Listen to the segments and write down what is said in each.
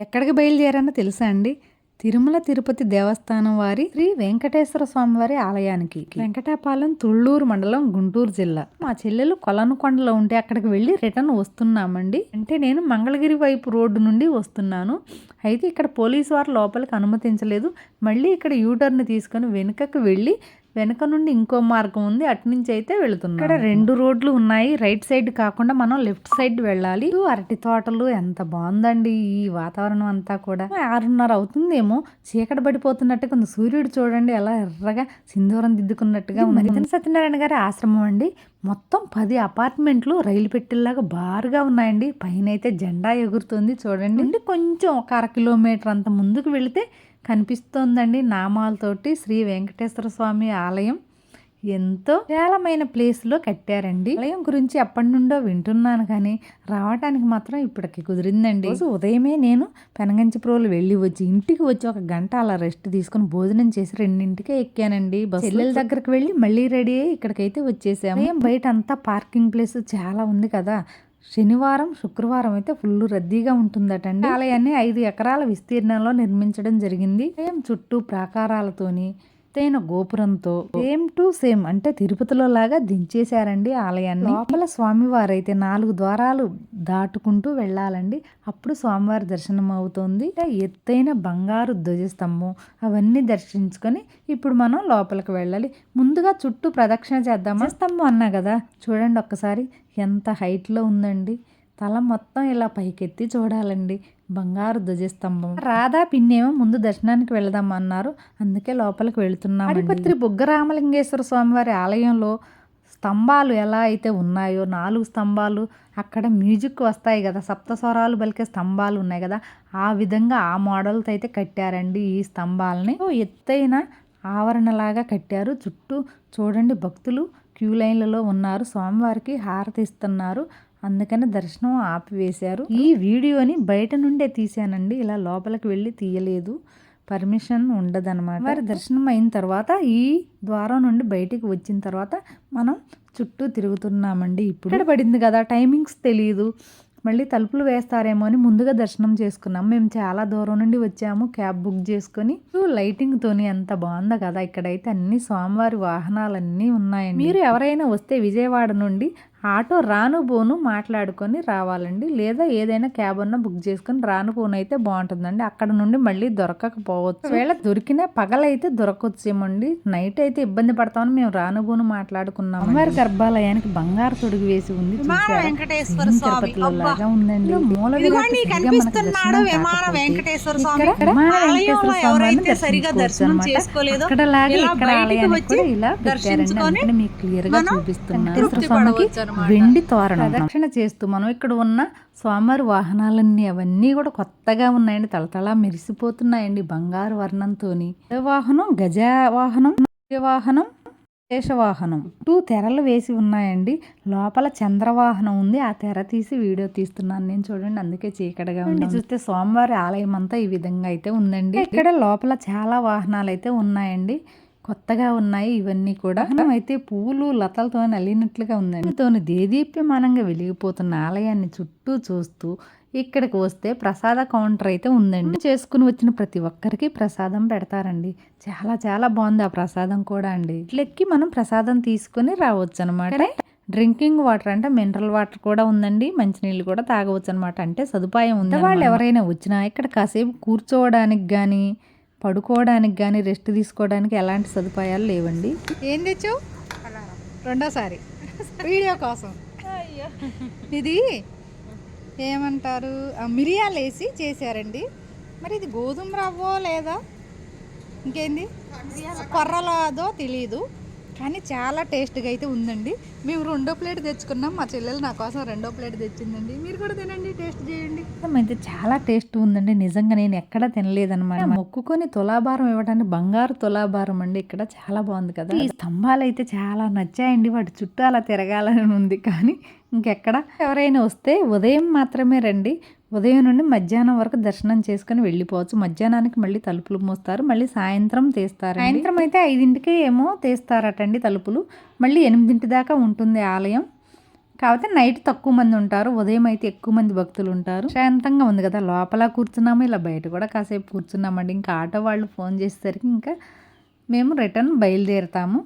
ఎక్కడికి బయలుదేరానో తెలుసా అండి? తిరుమల తిరుపతి దేవస్థానం వారి శ్రీ వెంకటేశ్వర స్వామి వారి ఆలయానికి. వెంకటాపాలెం తుళ్ళూరు మండలం గుంటూరు జిల్లా. మా చెల్లెలు కొలనుకొండలో ఉంటే అక్కడికి వెళ్ళి రిటర్న్ వస్తున్నామండి. అంటే నేను మంగళగిరి వైపు రోడ్డు నుండి వస్తున్నాను. అయితే ఇక్కడ పోలీసు వారు లోపలికి అనుమతించలేదు. మళ్ళీ ఇక్కడ యూటర్న్ తీసుకొని వెనుకకు వెళ్ళి వెనక నుండి ఇంకో మార్గం ఉంది అటు నుంచి అయితే వెళుతున్నాం ఇక్కడ రెండు రోడ్లు ఉన్నాయి రైట్ సైడ్ కాకుండా మనం లెఫ్ట్ సైడ్ వెళ్ళాలి. అరటి తోటలు ఎంత బాగుందండి ఈ వాతావరణం అంతా కూడా. ఆరున్నర అవుతుందేమో. చీకటి పడిపోతున్నట్టుగా ఉంది. సూర్యుడు చూడండి ఎలా ఎర్రగా సింధూరం దిద్దుకున్నట్టుగా ఉంది. సత్యనారాయణ గారి ఆశ్రమం అండి. మొత్తం పది అపార్ట్మెంట్లు రైలు పెట్టెల్లాగా బారుగా ఉన్నాయండి. పైన అయితే జెండా ఎగురుతుంది చూడండి. కొంచెం ఒక అర కిలోమీటర్ అంత ముందుకు వెళితే కనిపిస్తోందండి నామాలతోటి శ్రీ వెంకటేశ్వర స్వామి ఆలయం. ఎంతో విశాలమైన ప్లేస్లో కట్టారండి. ఆలయం గురించి ఎప్పటి నుండో వింటున్నాను కానీ రావడానికి మాత్రం ఇప్పటికి కుదిరిందండి. రోజు ఉదయమే నేను పెనగంచిప్రోలు వెళ్ళి వచ్చి ఇంటికి వచ్చి ఒక గంట అలా రెస్ట్ తీసుకుని భోజనం చేసి రెండింటికే ఎక్కానండి. బస్ చెల్లెల దగ్గరికి వెళ్ళి మళ్ళీ రెడీ అయ్యి ఇక్కడికైతే వచ్చేసాము. బయట అంతా పార్కింగ్ ప్లేస్ చాలా ఉంది కదా. శనివారం శుక్రవారం అయితే ఫుల్ రద్దీగా ఉంటుందటండి. ఆలయాన్ని ఐదు ఎకరాల విస్తీర్ణంలో నిర్మించడం జరిగింది. చుట్టూ ప్రాకారాలతోని ఎత్తైన గోపురంతో సేమ్ టు సేమ్ అంటే తిరుపతిలో లాగా దించేశారండి ఆలయాన్ని. లోపల స్వామివారు అయితే నాలుగు ద్వారాలు దాటుకుంటూ వెళ్ళాలండి. అప్పుడు స్వామివారి దర్శనం అవుతుంది. ఎత్తైన బంగారు ధ్వజస్తంభం అవన్నీ దర్శించుకొని ఇప్పుడు మనం లోపలికి వెళ్ళాలి. ముందుగా చుట్టూ ప్రదక్షిణ చేద్దామా? స్తంభం అన్నా కదా? చూడండి ఒక్కసారి ఎంత హైట్లో ఉందండి. తల మొత్తం ఇలా పైకెత్తి చూడాలండి. బంగారు ధ్వజస్తంభం. రాధా పిన్నేమో ముందు దర్శనానికి వెళదాం అన్నారు. అందుకే లోపలికి వెళుతున్నాం అడిపత్రి బుగ్గరామలింగేశ్వర స్వామివారి ఆలయంలో స్తంభాలు ఎలా అయితే ఉన్నాయో నాలుగు స్తంభాలు అక్కడ మ్యూజిక్ వస్తాయి కదా సప్త స్వరాలు పలికే స్తంభాలు ఉన్నాయి కదా ఆ విధంగా ఆ మోడల్తో అయితే కట్టారండి ఈ స్తంభాలని. ఎత్తైన ఆవరణలాగా కట్టారు. చుట్టూ చూడండి భక్తులు క్యూ లైన్లలో ఉన్నారు. స్వామివారికి హారతి ఇస్తున్నారు. అందుకని దర్శనం ఆపివేశారు. ఈ వీడియోని బయట నుండే తీశానండి. ఇలా లోపలికి వెళ్ళి తీయలేదు. పర్మిషన్ ఉండదన్నమాట. వారి దర్శనం అయిన తర్వాత ఈ ద్వారం నుండి బయటికి వచ్చిన తర్వాత మనం చుట్టూ తిరుగుతున్నామండి ఇప్పుడు. ఇక్కడ పడింది కదా టైమింగ్స్ తెలియదు మళ్ళీ తలుపులు వేస్తారేమో అని ముందుగా దర్శనం చేసుకున్నాం. మేము చాలా దూరం నుండి వచ్చాము క్యాబ్ బుక్ చేసుకొని. లైటింగ్తోని ఎంత బాగుందో కదా ఇక్కడైతే అన్ని స్వామివారి వాహనాలన్నీ ఉన్నాయండి. మీరు ఎవరైనా వస్తే విజయవాడ నుండి ఆటో రాను పోను మాట్లాడుకొని రావాలండి. లేదా ఏదైనా క్యాబ్ అన్నా బుక్ చేసుకొని రాను పోను అయితే బాగుంటుందండి. అక్కడ నుండి మళ్ళీ దొరకకపోవచ్చు. ఒకవేళ దొరికినా పగలైతే దొరకొచ్చేమండి నైట్ అయితే ఇబ్బంది పడతామని మేము రాను పోను మాట్లాడుకున్నాం అమ్మవారి గర్భాలయానికి బంగారు తొడుగు వేసి ఉంది ఉందండి. మూల. ఇక్కడ లాగే ఇక్కడ ఆలయానికి కూడా ఇలా పెట్టారండి. దర్శించుకొని అందుకని మీకు క్లియర్గా చూపిస్తున్నాను. వెండి తోరణం. ప్రదక్షిణ చేస్తూ మనం ఇక్కడ ఉన్న స్వామివారి వాహనాలన్నీ అవన్నీ కూడా కొత్తగా ఉన్నాయండి. తలతలా మెరిసిపోతున్నాయండి బంగారు వర్ణంతోని. వాహనం గజ వాహనం వాహనం శేషవాహనం. టూ తెరలు వేసి ఉన్నాయండి. లోపల చంద్రవాహనం ఉంది. ఆ తెర తీసి వీడియో తీస్తున్నాను నేను చూడండి. అందుకే చీకటిగా ఉంది. చూస్తే సోమవారి ఆలయం అంతా ఈ విధంగా అయితే ఉందండి. ఇక్కడ లోపల చాలా వాహనాలు అయితే ఉన్నాయండి. కొత్తగా ఉన్నాయి ఇవన్నీ కూడా. అయితే పూలు లతలతో అల్లినట్లుగా ఉందండి. తోని దేదీప్యమానంగా వెలిగిపోతున్న ఆలయాన్ని చుట్టూ చూస్తూ ఇక్కడికి వస్తే ప్రసాద కౌంటర్ అయితే ఉందండి. చేసుకుని వచ్చిన ప్రతి ఒక్కరికి ప్రసాదం పెడతారండి. చాలా చాలా బాగుంది ఆ ప్రసాదం కూడా అండి. ఇట్లెక్కి మనం ప్రసాదం తీసుకొని రావచ్చు అనమాట డ్రింకింగ్ వాటర్ అంటే మినరల్ వాటర్ కూడా ఉందండి. మంచినీళ్ళు కూడా తాగవచ్చు అనమాట అంటే సదుపాయం ఉంది వాళ్ళు ఎవరైనా వచ్చినా ఇక్కడ కాసేపు కూర్చోవడానికి కానీ పడుకోవడానికి కానీ రెస్ట్ తీసుకోవడానికి ఎలాంటి సదుపాయాలు లేవండి. ఏం తెచ్చావు? రెండోసారి. వీడియో కోసం. ఇది ఏమంటారు? ఆ, మిరియాలు వేసి చేశారండి. మరి ఇది గోధుమ రవ్వ లేదా? ఇంకేంది? కొర్రలదో తెలియదు కానీ చాలా టేస్ట్గా అయితే ఉందండి. మేము రెండో ప్లేట్ తెచ్చుకున్నాం. మా చెల్లెలు నా కోసం రెండో ప్లేట్ తెచ్చిందండి. మీరు కూడా తినండి టేస్ట్ చేయండి. అయితే చాలా టేస్ట్ ఉందండి. నిజంగా నేను ఎక్కడ తినలేదన్నమాట. మొక్కుకొని తులాభారం ఇవ్వడానికి బంగారు తులాభారం అండి. ఇక్కడ చాలా బాగుంది కదా. ఈ స్తంభాలు అయితే చాలా నచ్చాయండి. వాటి చుట్టూ అలా తిరగాలని ఉంది. కానీ ఇంకెక్కడ? ఎవరైనా వస్తే ఉదయం మాత్రమే రండి. ఉదయం నుండి మధ్యాహ్నం వరకు దర్శనం చేసుకుని వెళ్ళిపోవచ్చు. మధ్యాహ్నానికి మళ్ళీ తలుపులు మూస్తారు. మళ్ళీ సాయంత్రం తీస్తారు సాయంత్రం అయితే ఐదింటికే ఏమో తీస్తారటండి తలుపులు. మళ్ళీ ఎనిమిదింటి దాకా ఉంటుంది ఆలయం. కాకపోతే నైట్ తక్కువ మంది ఉంటారు. ఉదయం అయితే ఎక్కువ మంది భక్తులు ఉంటారు. శాంతంగా ఉంది కదా. లోపల కూర్చున్నాము ఇలా బయట కూడా కాసేపు కూర్చున్నామండి. ఇంకా ఆటో వాళ్ళు ఫోన్ చేసేసరికి ఇంకా మేము రిటర్న్ బయలుదేరుతాము.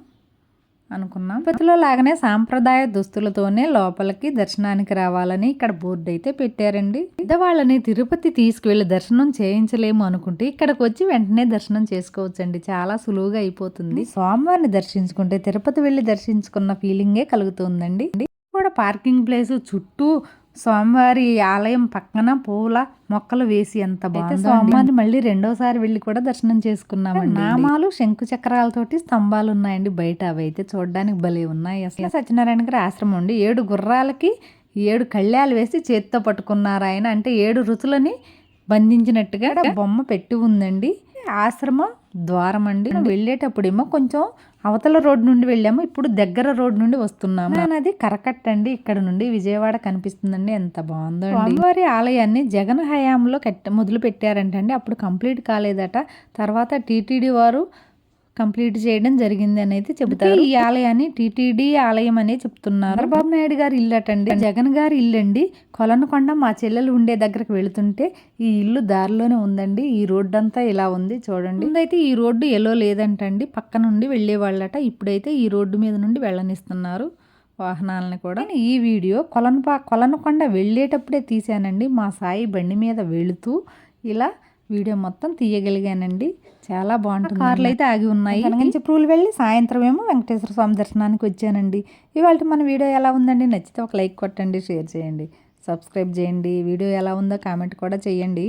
అనుకున్నాం. తిరుపతిలో లాగానే సాంప్రదాయ దుస్తులతోనే లోపలికి దర్శనానికి రావాలని ఇక్కడ బోర్డు అయితే పెట్టారండి. పెద్దవాళ్ళని తిరుపతి తీసుకువెళ్ళి దర్శనం చేయించలేము అనుకుంటే ఇక్కడికి వచ్చి వెంటనే దర్శనం చేసుకోవచ్చండి. చాలా సులువుగా అయిపోతుంది. సోమవారిని దర్శించుకుంటే తిరుపతి వెళ్ళి దర్శించుకున్న ఫీలింగే కలుగుతుందండి. కూడా పార్కింగ్ ప్లేస్ చుట్టూ స్వామివారి ఆలయం పక్కన పూల మొక్కలు వేసి ఎంత బాగుంది స్వామివారిని మళ్ళీ రెండోసారి వెళ్ళి కూడా దర్శనం చేసుకున్నామండి నామాలు శంకు చక్రాలతోటి స్తంభాలు ఉన్నాయండి బయట. అవి అయితే చూడడానికి భలే ఉన్నాయి అసలు. సత్యనారాయణ గారి ఆశ్రమం అండి ఏడు గుర్రాలకి ఏడు కళ్యాలు వేసి చేత్తో పట్టుకున్నారు ఆయన. అంటే ఏడు రుచులని బంధించినట్టుగా బొమ్మ పెట్టి ఉందండి. ఆశ్రమం ద్వారం అండి. వెళ్ళేటప్పుడేమో కొంచెం అవతల రోడ్ నుండి వెళ్ళాము. ఇప్పుడు దగ్గర రోడ్ నుండి వస్తున్నాము. అది కరకట్ట అండి. ఇక్కడ నుండి విజయవాడ కనిపిస్తుందండి. ఎంత బాగుందో స్వామివారి ఆలయాన్ని జగన్ హయాంలో కట్ట మొదలు పెట్టారంటండి అప్పుడు కంప్లీట్ కాలేదట. తర్వాత టీటీడీ వారు కంప్లీట్ చేయడం జరిగింది అనేది చెబుతారు ఈ ఆలయాన్ని టీటీడీ ఆలయం అనే చెప్తున్నారు. చంద్రబాబు నాయుడు గారి ఇల్లు అటండి. జగన్ గారి ఇల్లు అండి. కొలనకొండ మా చెల్లెలు ఉండే దగ్గరకు వెళుతుంటే ఈ ఇల్లు దారిలోనే ఉందండి. ఈ రోడ్డు అంతా ఇలా ఉంది చూడండి. ముందైతే ఈ రోడ్డు ఎలో లేదంటండి. పక్క నుండి వెళ్ళేవాళ్ళట. ఇప్పుడైతే ఈ రోడ్డు మీద నుండి వెళ్ళనిస్తున్నారు వాహనాలని కూడా. నేను ఈ వీడియో కొలనపా కొలనకొండ వెళ్ళేటప్పుడే తీశానండి. మా సాయి బండి మీద వెళుతూ ఇలా వీడియో మొత్తం తీయగలిగానండి. చాలా బాగుంటుంది కార్లు అయితే ఆగి ఉన్నాయి. పూలు వెళ్ళి సాయంత్రం ఏమో వెంకటేశ్వర స్వామి దర్శనానికి వచ్చానండి. ఇవాళ మన వీడియో ఎలా ఉందండి? నచ్చితే ఒక లైక్ కొట్టండి షేర్ చేయండి. సబ్స్క్రైబ్ చేయండి. వీడియో ఎలా ఉందో కామెంట్ కూడా చేయండి.